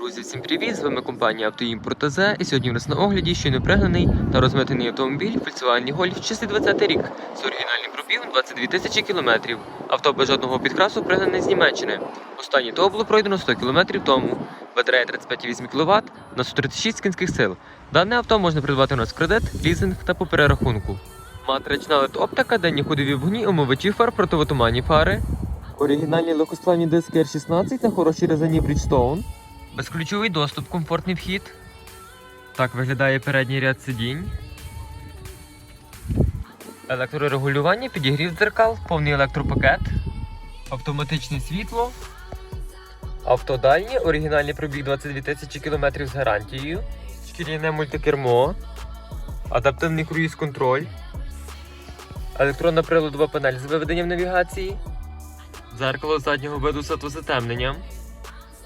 Друзі, всім привіт! З вами компанія Автоімпорт ТЗ і сьогодні у нас на огляді щойно пригнаний та розмитений автомобіль Volkswagen Golf 620 рік з оригінальним пробігом 22 тисячі кілометрів. Авто без жодного підкрасу пригнаний з Німеччини. Останнє того було пройдено 100 кілометрів тому. Батарея 35,8 кВт на 136 кінських сил. Дане авто можна придбати у нас в кредит, лізинг та по перерахунку. Матрична LED оптика, денні ходові вогні, омивачі фар, противотуманні фари. Оригінальні легкосплавні диски R16 на хорошій резині Bridgestone. Безключовий доступ, комфортний вхід. Так виглядає передній ряд сидінь. Електрорегулювання, підігрів дзеркал, повний електропакет, автоматичне світло, автодальні, оригінальний пробіг 22 тисячі кілометрів з гарантією, шкіряне мультикермо, адаптивний круїз-контроль, електронна приладова панель з виведенням навігації, дзеркало заднього виду з затемненням.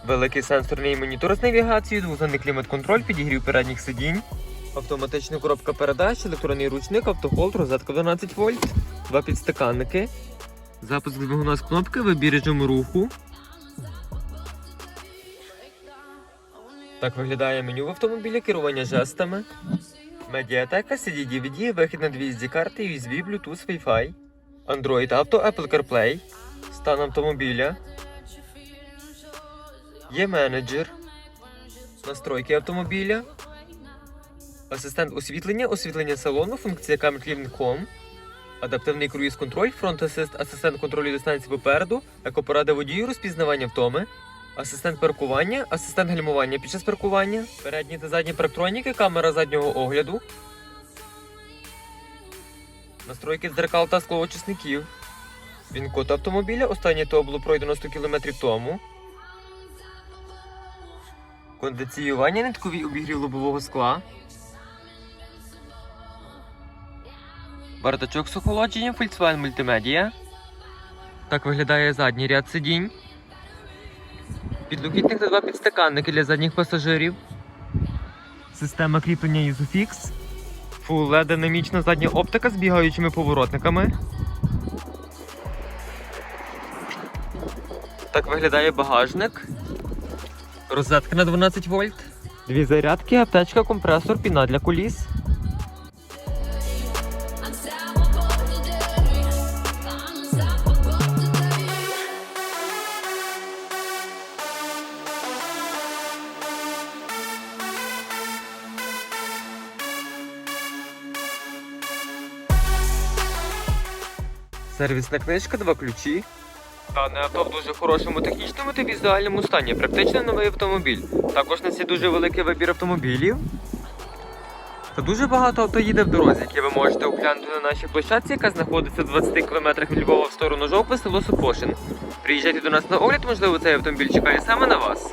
Великий сенсорний монітор з навігацією, двозонний клімат-контроль, підігрів передніх сидінь, автоматична коробка передач, електронний ручник, автохолд, розетка 12 вольт, два підстаканники, запуск двигуна з кнопки, вибір режиму руху. Так виглядає меню в автомобілі, керування жестами. Медіатека, CD DVD, вихід на дві SD карти, USB, Bluetooth, Wi-Fi, Android Auto, Apple CarPlay, стан автомобіля. Є менеджер, настройки автомобіля, асистент освітлення, освітлення салону, функція камер адаптивний круїз-контроль, фронт-асист, асистент контролю дистанції попереду, екопорада водію, розпізнавання втоми, асистент паркування, асистент гальмування під час паркування, передні та задні парктроніки, камера заднього огляду, настройки дзеркал та склоочисників, він-код автомобіля, останнє то було пройдено 100 км тому. Кондиціювання нитковий обігрів лобового скла. Бардачок з охолодженням Volkswagen Multimedia. Так виглядає задній ряд сидінь. Підлокітник та два підстаканники для задніх пасажирів. Система кріплення Isofix. Full LED динамічна задня оптика з бігаючими поворотниками. Так виглядає багажник. Розетка на 12 вольт. Дві зарядки, аптечка, компресор, піна для коліс. Сервісна книжка, два ключі. Дане авто в дуже хорошому технічному та візуальному стані, практично новий автомобіль. Також нас є дуже великий вибір автомобілів. Та дуже багато авто їде в дорозі, які ви можете оглянути на нашій площадці, яка знаходиться в 20 км від Львова в сторону Жовкви, село Супошин. Приїжджайте до нас на огляд, можливо, цей автомобіль чекає саме на вас.